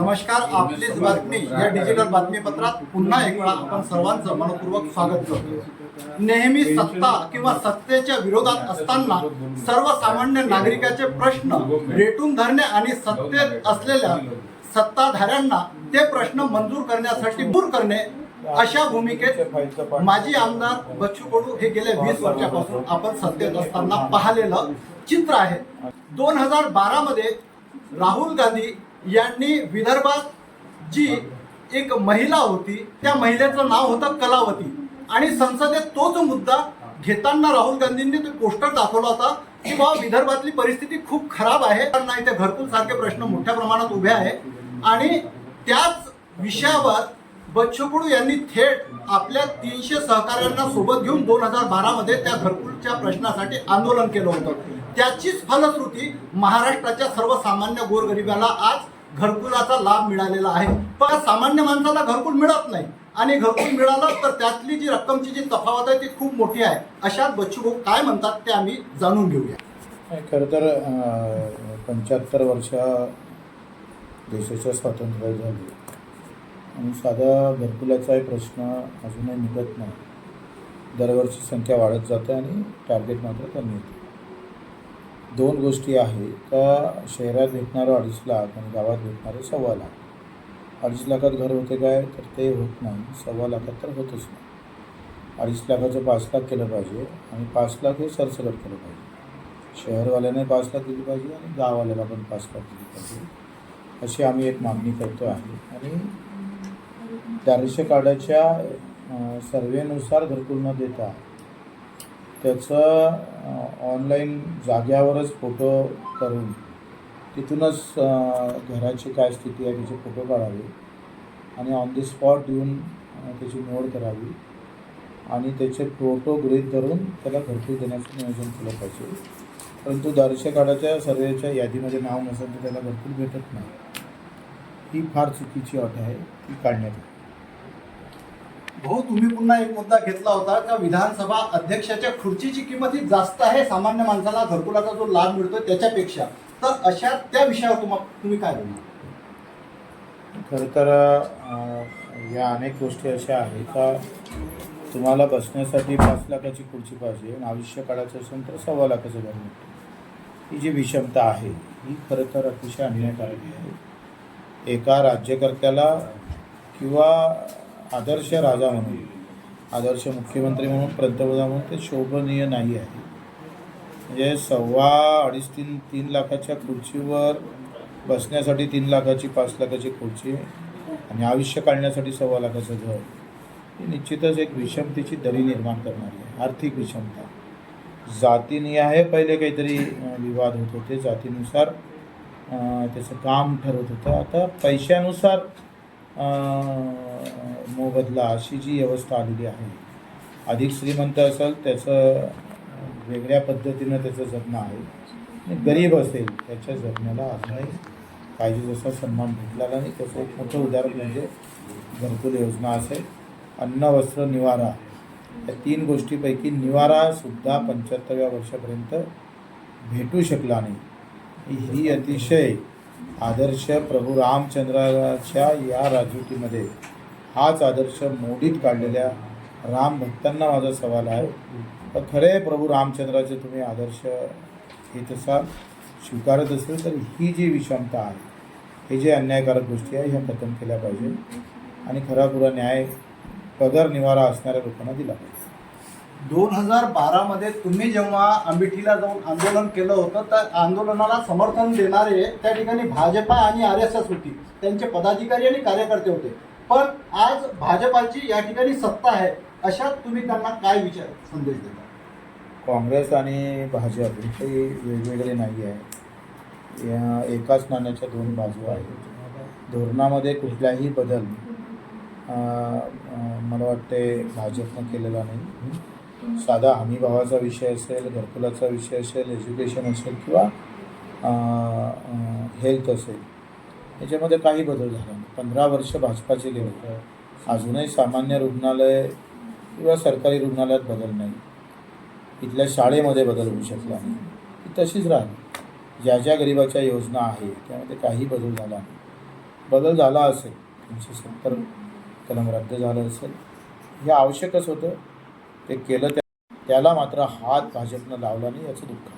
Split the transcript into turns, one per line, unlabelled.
नमस्कार आपलीच बातमी या डिजिटल बातमीपत्रात पुन्हा एक वेळा आपण सर्वांचं मनपूर्वक स्वागत करतो. नेहमी सत्ता किंवा सत्तेच्या विरोधात असताना सर्वसामान्य नागरिकाचे प्रश्न रेटून धरणे आणि सत्तेत असलेल्या सत्ताधाऱ्यांना ते प्रश्न मंजूर करण्यासाठी दूर करणे अशा भूमिकेत माजी आमदार बच्चू कडू हे गेल्या वीस वर्षापासून आपण सत्तेत असताना पाहिलेलं चित्र आहे. दोन हजार बारा मध्ये राहुल गांधी यांनी विदर्भात जी एक महिला होती त्या महिलेचं नाव होतं कलावती. आणि संसदेत तोच मुद्दा घेताना राहुल गांधींनी ते पोस्टर दाखवला होता की बाबा विदर्भातली परिस्थिती खूप खराब आहे नाही ते घरकुल सारखे प्रश्न मोठ्या प्रमाणात उभे आहे. आणि त्याच विषयावर बच्चू यांनी थेट आपल्या तीनशे सहकाऱ्यांना सोबत घेऊन दोन हजार बारामध्ये त्या घरकुलच्या प्रश्नासाठी आंदोलन केलं होतं. त्याचीच फलश्रुती महाराष्ट्राच्या सर्वसामान्य गोरगरिबाला आज घरकुलाचा लाभ मिळालेला आहे. पण सामान्य माणसाला घरकुल मिळत नाही. आणि घरकुल मिळालं तर त्यातली जी रक्कमची जी तफावत आहे ती खूप मोठी आहे. अशा बच्चू भाऊ काय म्हणतात ते आम्ही जाणून घेऊया.
खरं तर पंच्याहत्तर वर्ष देशाच्या स्वातंत्र्य झाले. आणि साधा घरकुलाचाही प्रश्न अजूनही निघत नाही. दरवर्षी संख्या वाढत जाते आणि टार्गेट मात्र कमी होते. दोन गोष्टी आहे. का शहरात भेटणारं अडीच लाख आणि गावात भेटणारे सव्वा लाख. अडीच लाखात घर होते काय? तर ते होत नाही. सव्वा लाखात तर होतच नाही. अडीच लाखाचं पाच लाख केलं पाहिजे आणि पाच लाख हे सरसकट केलं पाहिजे. शहरवाल्याने पाच लाख दिली पाहिजे आणि गाववाल्याला पण पाच लाख दिली पाहिजे. अशी आम्ही एक मागणी करतो आहे. आणि दारिश्य कार्डाच्या सर्वेनुसार घरकुल न देता त्याचं ऑनलाईन जाग्यावरच फोटो करून तिथूनच घराची काय स्थिती आहे त्याचे फोटो काढावे आणि ऑन दी स्पॉट येऊन त्याची निवड करावी आणि त्याचे फोटो गृहित धरून त्याला भरपूर देण्याचं नियोजन केलं पाहिजे. परंतु दारिद्र्य कार्डाच्या सर्वेच्या यादीमध्ये नाव नसेल तर त्याला भरपूर भेटत नाही. ही फार चुकीची अट आहे ती काढण्यात
भाऊ तुम्ही पुन्हा एक मुद्दा घेतला होता का विधानसभा अध्यक्षाच्या खुर्चीची किंमत ही जास्त आहे? सामान्य माणसाला घरकुलाचा जो लाभ मिळतो त्याच्यापेक्षा. तर अशा त्या विषयावर तुम्हा तुम्ही काय बोलणार?
खरं तर या अनेक गोष्टी अशा आहेत का तुम्हाला बसण्यासाठी पाच लाखाची खुर्ची पाहिजे आणि आयुष्य काढायचं असेल तर सव्वा लाखाचं घर मिळतं. ही जी विषमता आहे ही खरं तर अतिशय अन्यायकारक आहे. एका राज्यकर्त्याला किंवा आदर्श राजा म्हणून आदर्श मुख्यमंत्री म्हणून पंतप्रधान म्हणून ते शोभनीय नाही आहे. म्हणजे सव्वा अडीच तीन तीन लाखाच्या खुर्चीवर बसण्यासाठी तीन लाखाची पाच लाखाची खुर्ची आणि आयुष्य काढण्यासाठी सव्वा लाखाचं घर ही निश्चितच एक विषमतेची दरी निर्माण करणारी आहे आर्थिक विषमता. जातीनिहाय पहिले काहीतरी विवाद होत होते. जातीनुसार त्याचं काम ठरत होतं. आता पैशानुसार मोबदला अशी जी व्यवस्था आलेली आहे अधिक श्रीमंत असेल त्याचं वेगळ्या पद्धतीनं त्याचं जगणं आहे. आणि गरीब असेल त्याच्या जगण्याला अजूनही पाहिजे जसा सन्मान भेटलेला नाही त्याचं एक मोठं उदाहरण म्हणजे घरकुल योजना असेल अन्न वस्त्र निवारा या तीन गोष्टीपैकी निवारासुद्धा पंच्याहत्तरव्या वर्षापर्यंत भेटू शकला नाही. ही अतिशय आदर्श प्रभू रामचंद्राच्या या राजवटीमध्ये हाच आदर्श मोडीत काढलेल्या राम भक्तांना माझा सवाल आहे. तर खरे प्रभू रामचंद्राचे तुम्ही आदर्श घेत असाल स्वीकारत असेल तर ही जी विषमता आहे हे जे अन्यायकारक गोष्टी आहे ह्या खतम केल्या पाहिजे. आणि खराखुरा न्याय पगार निवारा असणाऱ्या लोकांना दिला पाहिजे.
दोन हजार बारामध्ये तुम्ही जेव्हा अमेठीला जाऊन आंदोलन केलं होतं तर आंदोलनाला समर्थन देणारे त्या ठिकाणी भाजपा आणि आर एस एस होती. त्यांचे पदाधिकारी आणि कार्यकर्ते होते. पण आज भाजपाची या ठिकाणी सत्ता आहे अशात तुम्ही त्यांना काय विचार संदेश देता?
काँग्रेस आणि भाजप हे काही वेगवेगळे नाही आहे. या एकाच नाण्याच्या दोन बाजू आहेत. धोरणामध्ये कुठलाही बदल मला वाटते भाजपनं केलेला नाही. साधा हमीभावाचा विषय असेल घरकुलाचा विषय असेल एज्युकेशन असेल किंवा हेल्थ असेल. याच्यामध्ये काही बदल झाला नाही. पंधरा वर्ष भाजपाचे गेले अजूनही सामान्य रुग्णालय किंवा सरकारी रुग्णालयात बदल नाही. इथल्या शाळेमध्ये बदल होऊ शकला नाही. ती तशीच राहिली ज्या ज्या गरिबाच्या योजना आहे त्यामध्ये काही बदल झाला नाही. बदल झाला असेल तीनशे सत्तर कलम रद्द झालं असेल. हे आवश्यकच होतं. ते केलं त्या त्याला मात्र हात भाजपनं लावला नाही याचं दुःख